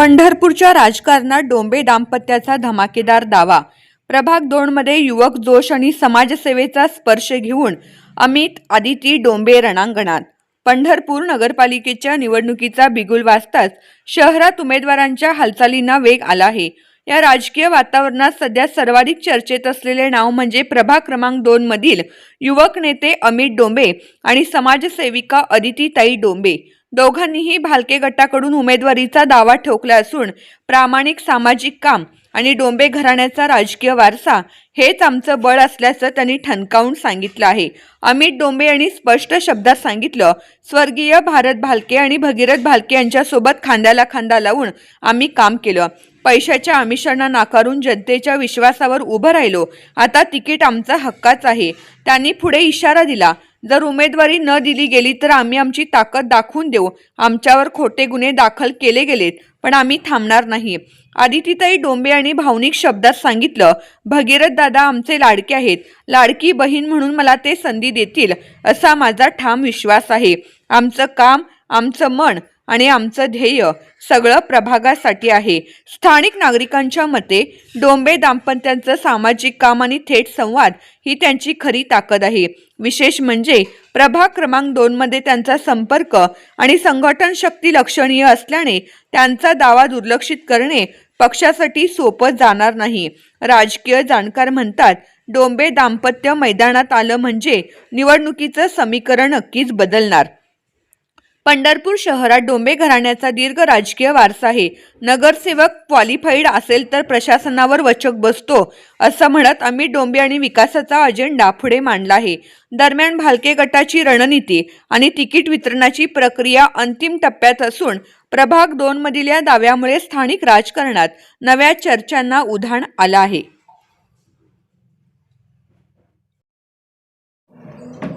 पंढरपूरच्या राजकारणात डोंबे दाम्पत्याचा धमाकेदार दावा. प्रभाग दोनमध्ये युवक जोश आणि समाजसेवेचा स्पर्श घेऊन अमित आदिती डोंबे रणांगणात. पंढरपूर नगरपालिकेच्या निवडणुकीचा बिगुल वाजताच शहरात उमेदवारांच्या हालचालींना वेग आला आहे. या राजकीय वातावरणात सध्या सर्वाधिक चर्चेत असलेले नाव म्हणजे प्रभाग क्रमांक दोन मधील युवक नेते अमित डोंबे आणि समाजसेविका अदितीताई डोंबे. दोघांनीही भालके गटाकडून उमेदवारीचा दावा ठोकला असून प्रामाणिक सामाजिक काम आणि डोंबे घराण्याचा राजकीय वारसा हेच आमचं बळ असल्याचं त्यांनी ठणकावून सांगितलं आहे. अमित डोंबे यांनी स्पष्ट शब्दात सांगितलं स्वर्गीय भारत भालके आणि भगीरथ भालके यांच्यासोबत खांद्याला खांदा लावून आम्ही काम केलं. पैशाच्या आमिषांना नाकारून जनतेच्या विश्वासावर उभं राहिलो. आता तिकीट आमचा हक्काच आहे. त्यांनी पुढे इशारा दिला जर उमेदवारी न दिली गेली तर आम्ही आमची ताकद दाखवून देऊ. आमच्यावर खोटे गुन्हे दाखल केले गेलेत पण आम्ही थांबणार नाही. आदितीताई डोंबे यांनी भावनिक शब्दात सांगितलं भगीरथ दादा आमचे लाडके आहेत. लाडकी बहीण म्हणून मला ते संधी देतील असा माझा ठाम विश्वास आहे. आमचं काम आमचं मन आणि आमचं ध्येय सगळं प्रभागासाठी आहे. स्थानिक नागरिकांच्या मते डोंबे दाम्पत्यांचं सामाजिक काम आणि थेट संवाद ही त्यांची खरी ताकद आहे. विशेष म्हणजे प्रभाग क्रमांक दोनमध्ये त्यांचा संपर्क आणि संघटन शक्ती लक्षणीय असल्याने त्यांचा दावा दुर्लक्षित करणे पक्षासाठी सोपं जाणार नाही. राजकीय जाणकार म्हणतात डोंबे दाम्पत्य मैदानात आलं म्हणजे निवडणुकीचं समीकरण नक्कीच बदलणार. पंढरपूर शहरात डोंबे घराण्याचा दीर्घ राजकीय वारसा आहे. नगरसेवक क्वालिफाईड असेल तर प्रशासनावर वचक बसतो असं म्हणत अमित डोंबे आणि विकासाचा अजेंडा पुढे मांडला आहे. दरम्यान भालके गटाची रणनीती आणि तिकीट वितरणाची प्रक्रिया अंतिम टप्प्यात असून प्रभाग दोनमधील या दाव्यामुळे स्थानिक राजकारणात नव्या चर्चांना उधाण आलं आहे.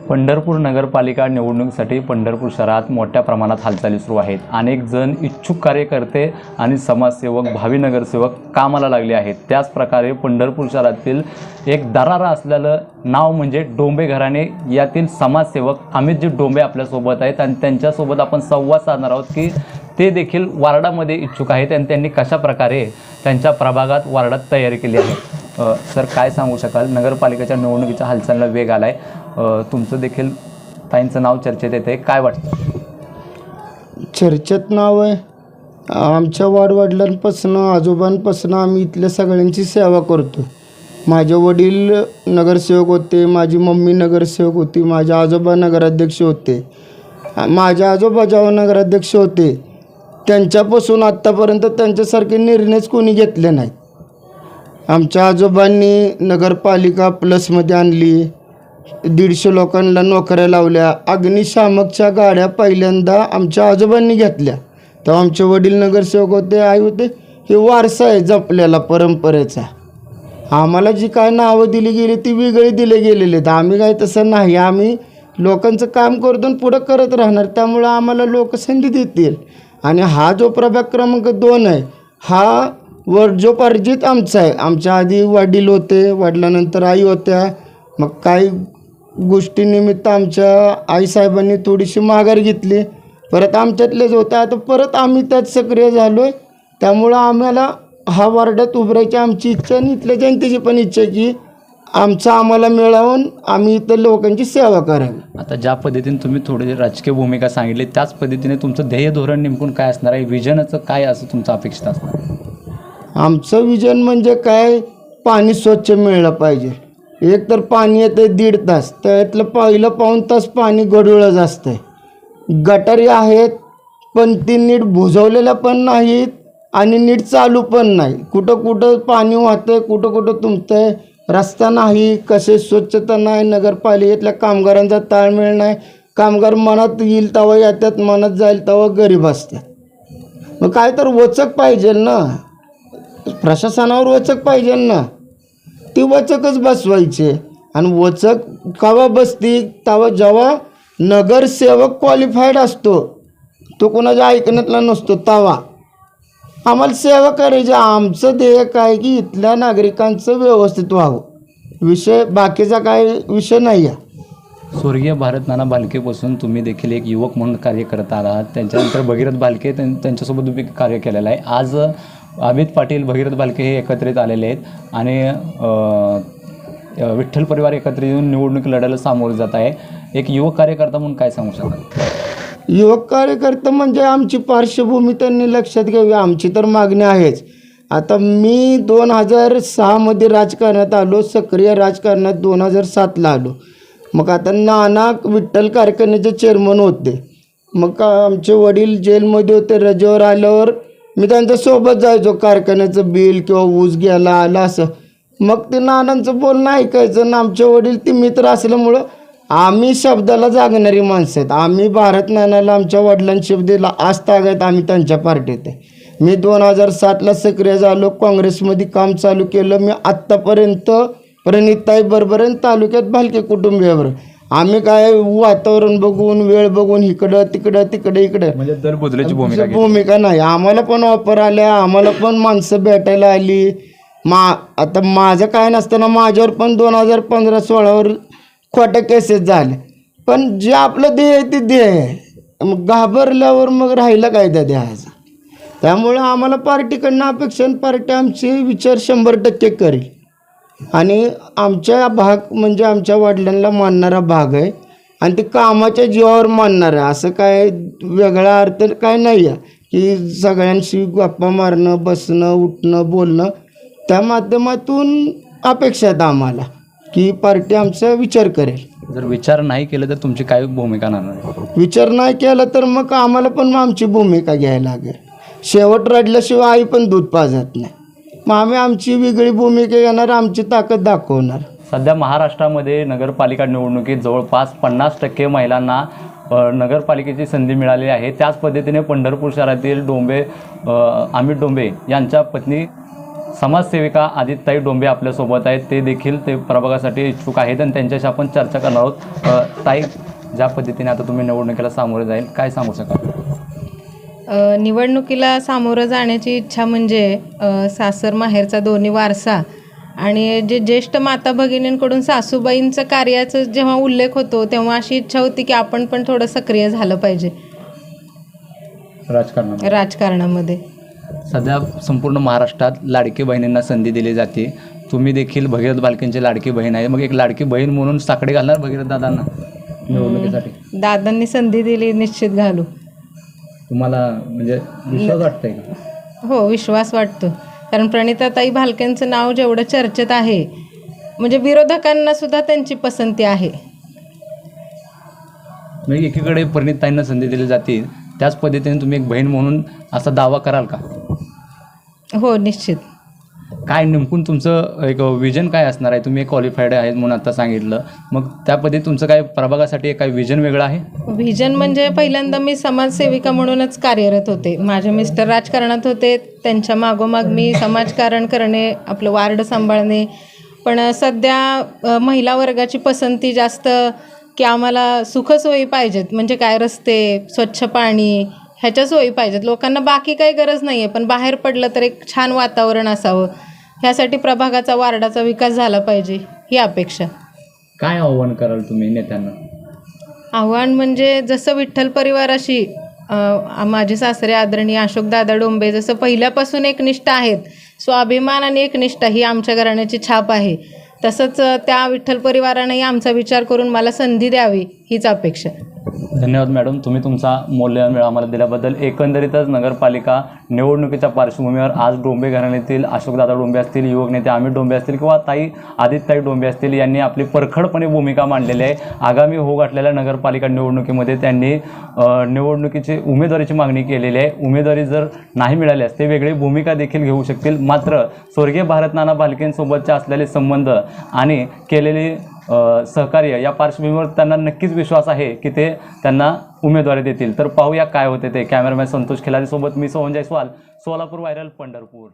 पंढरपूर नगरपालिका निवडणुकीसाठी पंढरपूर शहरात मोठ्या प्रमाणात हालचाली सुरू आहेत. अनेक जण इच्छुक कार्यकर्ते आणि समाजसेवक भावी नगरसेवक कामाला लागले आहेत. त्याचप्रकारे पंढरपूर शहरातील एक दरारा असलेलं नाव म्हणजे डोंबे घराणे. यातील समाजसेवक अमितजी डोंबे आपल्यासोबत आहेत आणि त्यांच्यासोबत आपण संवाद साधणार आहोत की ते देखील वार्डामध्ये इच्छुक आहेत आणि त्यांनी कशा प्रकारे त्यांच्या प्रभागात वार्डात तयारी केली आहे. सर काय सांगू शकाल? नगरपालिकेच्या निवडणुकीच्या हालचालीला वेग आला आहे तुमचं देखील ताईंचं नाव चर्चेत येते काय वाटतं? चर्चेत नाव आहे. आमच्या वाडवडिलांपासून आजोबांपासून आम्ही इथल्या सगळ्यांची सेवा करतो. माझे वडील नगरसेवक होते माझी मम्मी नगरसेवक होती माझ्या आजोबा नगराध्यक्ष होते. माझ्या आजोबा जेव्हा नगराध्यक्ष होते त्यांच्यापासून आत्तापर्यंत त्यांच्यासारखे निर्णयच कोणी घेतले नाहीत. आमच्या आजोबांनी नगरपालिका प्लसमध्ये आणली. दीडशे लोकांना नोकऱ्या लावल्या. अग्निशामकच्या गाड्या पहिल्यांदा आमच्या आजोबांनी घेतल्या. तेव्हा आमचे वडील नगरसेवक होते आई होते. हे वारसा आहे जपलेला परंपरेचा. आम्हाला जी काय नावं दिली गेली ती वेगळी दिले गेलेली आहेत. आम्ही काय तसं नाही. आम्ही लोकांचं काम करतो पुढं करत राहणार. त्यामुळं आम्हाला लोक संधी देतील. आणि हा जो प्रभाग क्रमांक दोन आहे हा वर्जोपार्जित आमचा आहे. आमच्या आधी वडील होते वडिलानंतर आई होत्या. मग काही गोष्टीनिमित्त आमच्या आईसाहेबांनी थोडीशी माघार घेतली. परत आमच्यातलेच होतं. आता परत आम्ही त्यात सक्रिय झालो आहे त्यामुळं आम्हाला हा वार्डात उभरायची आमची इच्छा आणि इथल्या जनतेची पण इच्छा आहे की आमचं आम्हाला मिळवून आम्ही इतर लोकांची सेवा करावी. आता ज्या पद्धतीने तुम्ही थोडी राजकीय भूमिका सांगितली त्याच पद्धतीने तुमचं ध्येय धोरण नेमकून काय असणार आहे? विजनाचं काय असं तुमचं अपेक्षित असणार? आमचं विजन म्हणजे काय? पाणी स्वच्छ मिळलं पाहिजे. एक तर पाणी येतं दीड तास त्यातलं पहिलं पाऊण तास पाणी गडूळच असतं गटारी आहेत पण ती नीट भुजवलेल्या पण नाहीत आणि नीट चालू पण नाही. कुठं कुठं पाणी वाहतंय कुठं कुठं तुंबतंय रस्ता नाही कसे स्वच्छता नाही नगरपालिकेतल्या कामगारांचा ताळमेळ नाही. कामगार मनात येईल तेव्हा येतात मनात जाईल तेव्हा गरीब असतात. मग काय तर वचक पाहिजे ना? प्रशासनावर वचक पाहिजे ना? ती वचकच बसवायचे. आणि वचक कवा बसती? तेव्हा जेव्हा नगरसेवक क्वालिफाईड असतो तो कोणाच्या ऐकण्यातला नसतो तवा. आम्हाला सेवा करायची आमचं ध्येय काय की इथल्या नागरिकांचं व्यवस्थित व्हावं. विषय बाकीचा काय विषय नाही आहे स्वर्गीय भारत नाना भालकेपासून तुम्ही देखील एक युवक म्हणून कार्य करत आलात. त्यांच्यानंतर भगीरथ भालके त्यां- त्यांच्यासोबत तुम्ही कार्य केलेलं आहे. आज अमित पाटील भगीरथ भालके हे एकत्रित आलेले आहेत आणि विठ्ठल परिवार एकत्र येऊन निवडणूक लढायला सामोरं जात आहे. एक युवक कार्यकर्ता म्हणून काय सांगू शकाल? युवक कार्यकर्ता म्हणजे आमची पार्श्वभूमी त्यांनी लक्षात घ्यावी. आमची तर मागणी आहेच. आता मी दोन हजार सहामध्ये राजकारणात आलो सक्रिय राजकारणात दोन हजार सातला आलो. मग आता नाना विठ्ठल कारखान्याचे चेअरमन होते. मग आमचे वडील जेलमध्ये होते. रजेवर आल्यावर मी त्यांच्यासोबत जायचो कारखान्याचं बिल किंवा ऊस घ्यायला आलं असं. मग ते नानांचं बोलणं ऐकायचं आणि आमचे वडील ते मित्र असल्यामुळं आम्ही शब्दाला जागणारी माणसं आहेत. आम्ही भारत नानाला आमच्या वडिलांनी शब्द दिला आज तागायत आम्ही त्यांच्या पार्टीत आहे. मी दोन हजार सातला सक्रिय झालो काँग्रेसमध्ये काम चालू केलं मी आत्तापर्यंत प्रणिताई बरोबर तालुक्यात भालके कुटुंबियाबरोबर आम्ही काय वातावरण बघून वेळ बघून इकडं तिकडं तिकडं इकडं. म्हणजे भूमिका घेतली. भूमिका नाही. आम्हाला पण ऑफर आल्या आम्हाला पण माणसं भेटायला आली. मा आता माझं काय नसताना माझ्यावर पण दोन हजार पंधरा सोळावर खोट्या केसेस झाले. पण जे आपलं ध्येय आहे ते ध्येय आहे. मग घाबरल्यावर मग राहिलं काय त्या ध्येयाचं त्यामुळे आम्हाला पार्टीकडनं अपेक्षा पार्टी आमचे विचार शंभर टक्के करेल. आणि आमच्या भाग म्हणजे आमच्या वडिलांना मानणारा भाग आहे. आणि ते कामाच्या जीवावर मानणार आहे. असं काय वेगळा अर्थ काय नाही आहे की सगळ्यांशी गप्पा मारणं बसणं उठणं बोलणं त्या माध्यमातून अपेक्षा आहेत आम्हाला की पार्टी आमचा विचार करेल. जर विचार नाही केलं तर तुमची काय भूमिका राहणार विचार नाही केला तर मग आम्हाला पण आमची भूमिका घ्यायला लागेल. शेवट रडल्याशिवाय आई पण दूध पाजत नाही. मग आम्ही आमची वेगळी भूमिका येणार आमची ताकद दाखवणार. सध्या महाराष्ट्रामध्ये नगरपालिका निवडणुकीत जवळपास पन्नास टक्के महिलांना अ, नगरपालिकेची संधी मिळाली आहे. त्याच पद्धतीने पंढरपूर शहरातील डोंबे अ, अमित डोंबे यांच्या पत्नी समाजसेविका आदित्यताई डोंबे आपल्यासोबत आहेत. ते देखील ते प्रभागासाठी इच्छुक आहेत आणि त्यांच्याशी आपण चर्चा करणार आहोत. अ, ताई ज्या पद्धतीने आता तुम्ही निवडणुकीला सामोरे जाईल काय सांगू शकाल? निवडणुकीला सामोरं जाण्याची इच्छा म्हणजे अ, सासर माहेरचा दोन्ही वारसा. आणि जे ज्येष्ठ माता भगिनींकडून सासूबाईंचं कार्याचा जेव्हा उल्लेख होतो तेव्हा अशी इच्छा होती की आपण पण थोडं सक्रिय झालं पाहिजे. राजकारणामध्ये. राजकारणामध्ये. सध्या संपूर्ण महाराष्ट्रात लाडकी बहिणींना संधी दिली जाते. तुम्ही देखील भगीरथ बालकेंची लाडकी बहीण आहे. मग एक लाडकी बहीण म्हणून साकडे घालणार भगीरथ दादांना? निवडणुकीसाठी. दादांनी संधी दिली निश्चित घालू. तुम्हाला म्हणजे विश्वास वाटतंय का? हो विश्वास वाटतो. कारण प्रणिताताई भालकेंचं नाव जेवढं चर्चेत आहे म्हणजे विरोधकांना सुद्धा त्यांची पसंती आहे. म्हणजे एकीकडे परिणिताईंना संधी दिली जाते त्याच पद्धतीने तुम्ही एक बहीण म्हणून असा दावा कराल का? हो निश्चित. काय नेमकून तुमचं एक विजन काय असणार आहे? तुम्ही क्वालिफाईड आहेत म्हणून आता सांगितलं. मग त्या तुमचं काय प्रभागासाठी एक काय विजन वेगळं आहे? व्हिजन म्हणजे पहिल्यांदा मी समाजसेविका म्हणूनच कार्यरत होते. माझे मिस्टर राजकारणात होते. त्यांच्या मागोमाग मी समाजकारण करणे आपलं वार्ड सांभाळणे. पण सध्या महिला वर्गाची पसंती जास्त की आम्हाला सुखसोयी पाहिजेत. म्हणजे काय रस्ते स्वच्छ पाणी ह्याच्या सोयी पाहिजेत. लोकांना बाकी काही गरज नाही आहे पण बाहेर पडलं तर एक छान वातावरण असावं. ह्यासाठी प्रभागाचा वार्डाचा विकास झाला पाहिजे ही अपेक्षा. काय आव्हान कराल तुम्ही नेत्यांना? आव्हान म्हणजे जसं विठ्ठल परिवाराशी अ, माझे सासरे आदरणीय अशोकदादा डोंबे जसं पहिल्यापासून एकनिष्ठ आहेत स्वाभिमान आणि एकनिष्ठा ही आमच्या घराण्याची छाप आहे. तसंच अ, त्या विठ्ठल परिवारानेही आमचा विचार करून मला संधी द्यावी हीच अपेक्षा. धन्यवाद मॅडम. तुम्ही तुमचा मौल्यवान वेळ आम्हाला दिल्याबद्दल. एकंदरीतच नगरपालिका निवडणुकीच्या पार्श्वभूमीवर आज डोंबे घराण्यातील अशोकदादा डोंबे असतील युवक नेते अमित डोंबे असतील किंवा ताई आदित्यताई डोंबे असतील यांनी आपली परखडपणे भूमिका मांडलेली आहे. आगामी होऊ घातलेल्या नगरपालिका निवडणुकीमध्ये त्यांनी निवडणुकीची उमेदवारीची मागणी केलेली आहे. उमेदवारी जर नाही मिळाल्यास ते वेगळी भूमिका देखील घेऊ शकतील. मात्र स्वर्गीय भारत नाना भालकेंसोबतचे असलेले संबंध आणि केलेली सहकार्य या पार्श्वभूमीवर त्यांना नक्कीच विश्वास आहे की ते त्यांना उमेदवारी देतील. तर पाहूया काय होते ते. कॅमेरामॅन संतोष खिलारीसोबत मी सोहन जयस्वाल सोलापूर व्हायरल पंढरपूर.